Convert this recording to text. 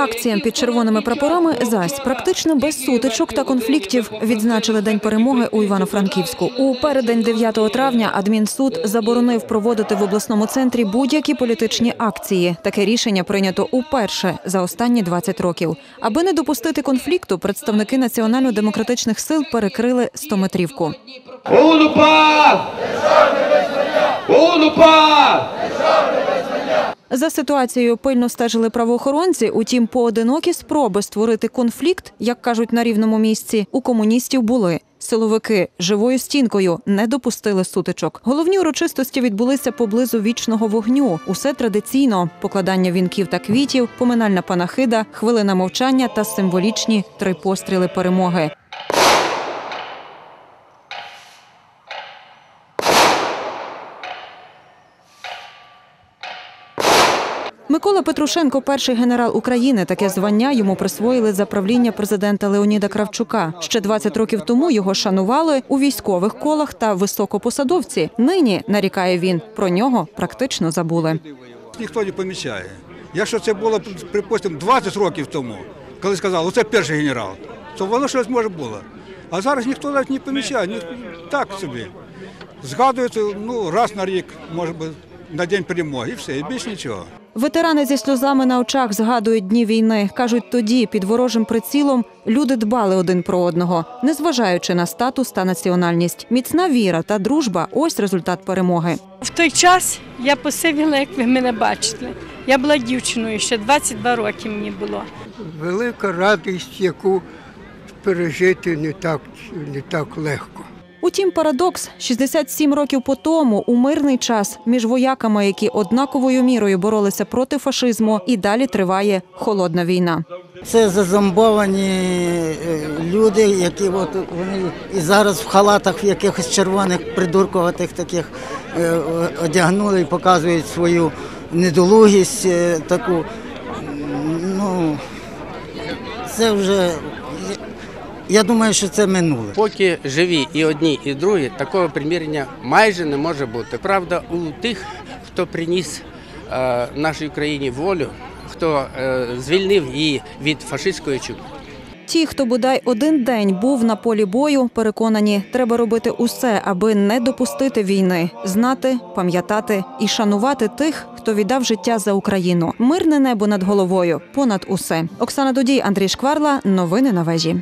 Акціям під червоними прапорами зась практично без сутичок та конфліктів відзначили день перемоги у Івано-Франківську. У переддень 9 травня адмінсуд заборонив проводити в обласному центрі будь-які політичні акції. Таке рішення прийнято уперше за останні 20 років. Аби не допустити конфлікту, представники національно-демократичних сил перекрили стометрівку. УНУПА! УНУПА! За ситуацією пильно стежили правоохоронці. Утім, поодинокі спроби створити конфлікт, як кажуть на рівному місці, у комуністів були. Силовики живою стінкою не допустили сутичок. Головні урочистості відбулися поблизу вічного вогню. Усе традиційно: покладання вінків та квітів, поминальна панахида, хвилина мовчання та символічні три постріли перемоги. Микола Петрушенко, перший генерал України. Таке звання йому присвоїли за правління президента Леоніда Кравчука. Ще 20 років тому його шанували у військових колах та високопосадовці. Нині нарікає він про нього практично забули. ніхто не помічає. Якщо це було, припустимо, 20 років тому, коли сказали, оце перший генерал, то воно щось може було. А зараз ніхто навіть не помічає, ні, так собі. Згадується ну, раз на рік, може би, на день перемоги, і все, і більше нічого. Ветерани зі сльозами на очах згадують дні війни. кажуть, тоді під ворожим прицілом люди дбали один про одного, незважаючи на статус та національність. Міцна віра та дружба ось результат перемоги. В той час я посивіла, як ви мене бачите. Я була дівчиною, ще 22 роки мені було. велика радість, яку пережити не так, не так легко. Утім, парадокс 67 років по тому у мирний час між вояками, які однаковою мірою боролися проти фашизму, і далі триває холодна війна. Це зазомбовані е, люди, які от вони і зараз в халатах в якихось червоних придуркуватих таких е, одягнули і показують свою недолугість е, таку. Ну це вже я думаю, що це минуле. Поки живі і одні, і другі, такого примірення майже не може бути. Правда, у тих, хто приніс е, нашій Україні волю, хто е, звільнив її від фашистської чуми. Ті, хто бодай один день був на полі бою, переконані, треба робити усе, аби не допустити війни, знати, пам'ятати і шанувати тих, хто віддав життя за Україну. Мирне небо над головою, понад усе. Оксана Дудій, Андрій Шкварла. Новини на вежі.